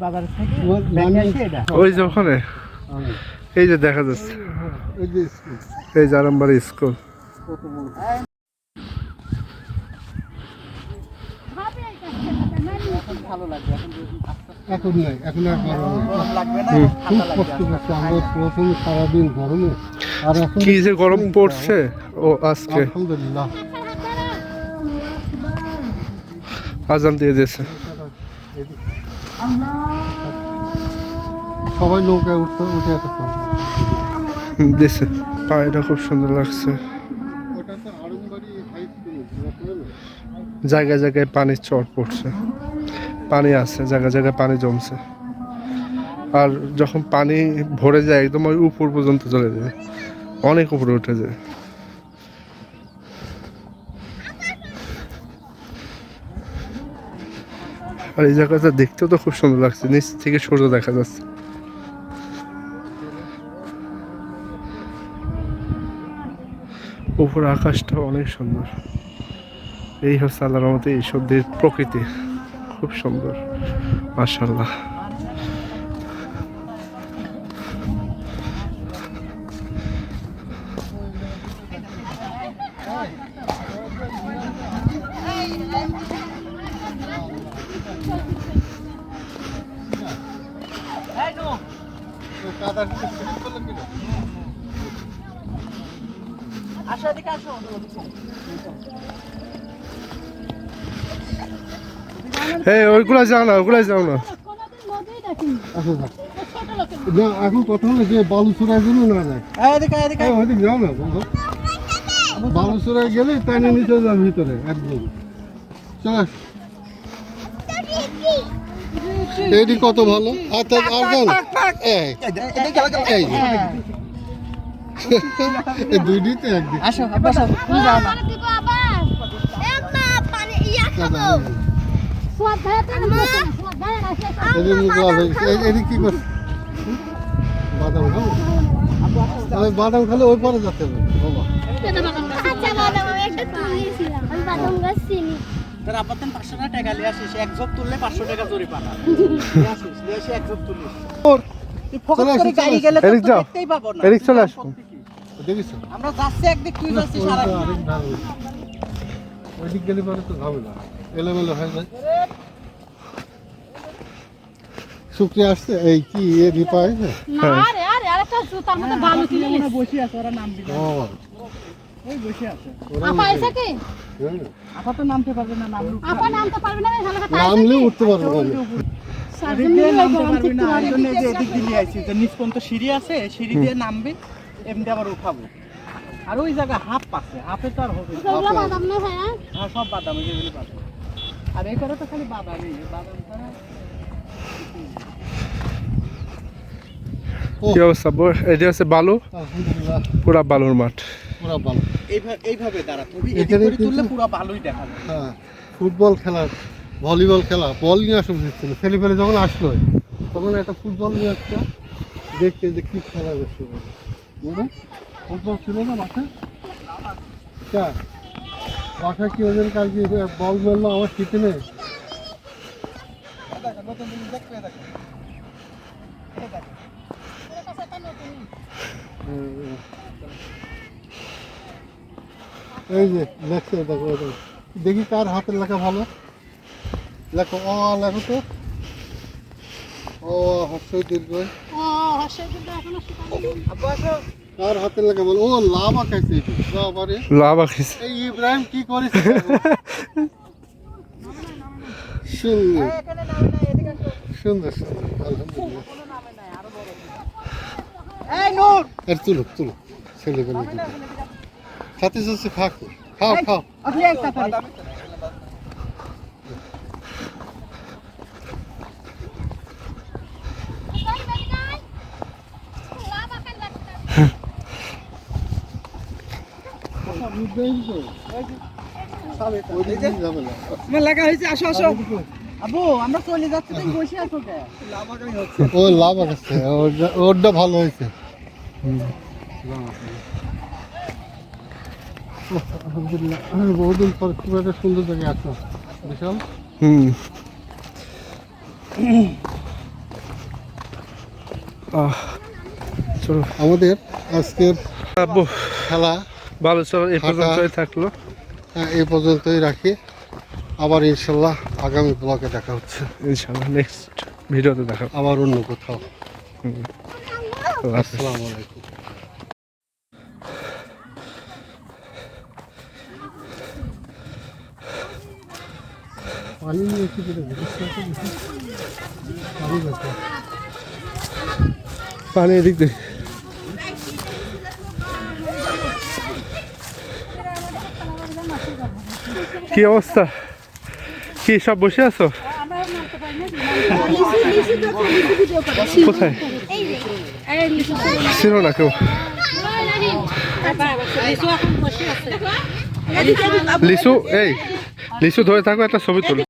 বাজার থেকে ওই যে ওখানে। এই যে দেখা যাচ্ছে। এই যে স্কুল। আরামবাড়ি এখন নাই এখন আর গরম নেই। আস্তে লাগবে না খুব কষ্ট করছে আমরা প্রথম সারাদিন গরমে। আর এখন কি যে গরম পড়ছে? ও আজকে। আলহামদুলিল্লাহ। আজান দিয়ে দিয়েছে। সবাই নৌকায় উঠতে উঠে আসতে দিছে পায়টা খুব সুন্দর লাগছে। জায়গায় জায়গায় পানির চর পড়ছে। পানি আছে জায়গায় জায়গায় পানি জমছে। আর যখন পানি ভরে যায় একদম ওই উপর পর্যন্ত চলে যায়। অনেক উপরে উঠে যায়। আর এই জায়গাটা দেখতেও তো খুব সুন্দর লাগছে। নিচ থেকে সূর্য দেখা যাচ্ছে। উপর আকাশটা অনেক সুন্দর। এই হচ্ছে আল্লাহর মতে এই সত্যির প্রকৃতি। খুব সুন্দর। মার্শাল্লাহ আসো এদিকে আসো। ওইগুলা যাও না ওইগুলা যাও না। না এখন কথা হলো যে বালুচুরার জন্য না যায়। ওইদিকে যাও না বন্ধু। বালুচুরায় গেলে টানে নিচে যাও ভিতরে একদম। চল এইটি কত ভালো? আচ্ছা আর এই। যে। এই দুইটিতে একদিন। আসো বসো বাদাম খালে ওই পরে যাতে হবে। বাবা। তোর আপাতত পাঁচশো টাকা টাকা নিয়ে আসিস এক ঝোপ তুললে পাঁচশো টাকা জরিমানা নিয়ে আসিস নিয়ে এক ঝোপ তুলিস। তুই ফোকাস করে গাড়ি গেলে তো দেখতেই পাবো না। এদিক চলে আসো। দেখিস আমরা যাচ্ছি একদিক তুই যাচ্ছিস আর গেলে পরে তো ঝামেলা এলোমেলো হয়ে যায় শুক্রিয়া আসছে। এই কি এ রিপা আছে না আরে আরে আরেকটা জুতার মধ্যে হয় বসে আছে ওরা নামবি না ও। ওই বসে আছে। আপা এসে কি? হ্যাঁ। আপাতত নামতে পারবে না নামলু আপা নামতে পারবে না ভালো কথা নামলে উঠতে পারব না এদিক দিয়ে নামতে পারবি না এই জন্য এই যে এদিক দিয়ে আইছি যে নিচ পর্যন্ত সিঁড়ি দিয়ে নামবি এমনি আবার উঠাবো। আর ওই জায়গা হাফ পাচ্ছে হাফে তো আর হবে না। ওগুলো বাদাম না ভাই হ্যাঁ? হ্যাঁ সব বাদাম যেগুলি বাদাম। আর এই করে তো খালি বাদামই এই বাদাম ছাড়া কি অবস্থা? এটা হচ্ছে বালু? আলহামদুলিল্লাহ। পুরা বালুর মাঠ। পুরা ভালো। এইভাবে করে কিন্তু- তুললে পুরো ভালোই দেখা হ্যাঁ ফুটবল খেলা ভলিবল খেলা বল নিয়ে আসা উচিত ছিল ছেলে পেলে যখন আসলো তখন একটা ফুটবল নিয়ে আসছে। দেখতে যে কি খেলা দেখতে পাবে ফুটবল ছিল না মাঠে? চা বাসায় কি ওদের কালকে বল মারলো আমার শীতে নেই? এই যে লেখছে দেখো দেখি। কার হাতের লেখা ভালো। লেখো অ লেখো তো। ও দীর্ঘ। কার হাতের লেখা ভালো? ও লাভ আঁকাইছে এটি। বাবারে লাভ আখিস এই ইব্রাহিম কি করেছে? সুন্দর। এখানে নামে না সুন্দর সুন্দর। আলহামদুলিল্লাহ। কোনো নামে নাই আরও বড়। এই নূর! আর তুলো তুলো ছেলে পেলে খাতে যাচ্ছে খাও খাও খাও। আপনি একটা পারি লাভ লাগা হয়েছে আসো আসো। আবু আমরা চলে যাচ্ছি তুমি বসে আছো কে ও লাভ ওরটা ভালো হয়েছে। আলহামদুলিল্লাহ। হ্যাঁ, বহুদিন পর খুব একটা সুন্দর জায়গায় আসো বিশাল। হুম। চলো আমাদের আজকের খেলা ভালো চলো এই পর্যন্তই থাকল। হ্যাঁ, এই পর্যন্তই রাখি। আবার ইনশাল্লাহ আগামী ব্লগে দেখা হচ্ছে। ইনশাল্লাহ নেক্সট ভিডিওতে দেখা আবার অন্য কোথাও। আসসালামু আলাইকুম। পানি নিয়ে পানি এদিক দিয়ে। কি অবস্থা? কি সব বসে আছো? কোথায়? না কেউ। লিচু এই লিচু ধরে থাকো, একটা ছবি তুলো।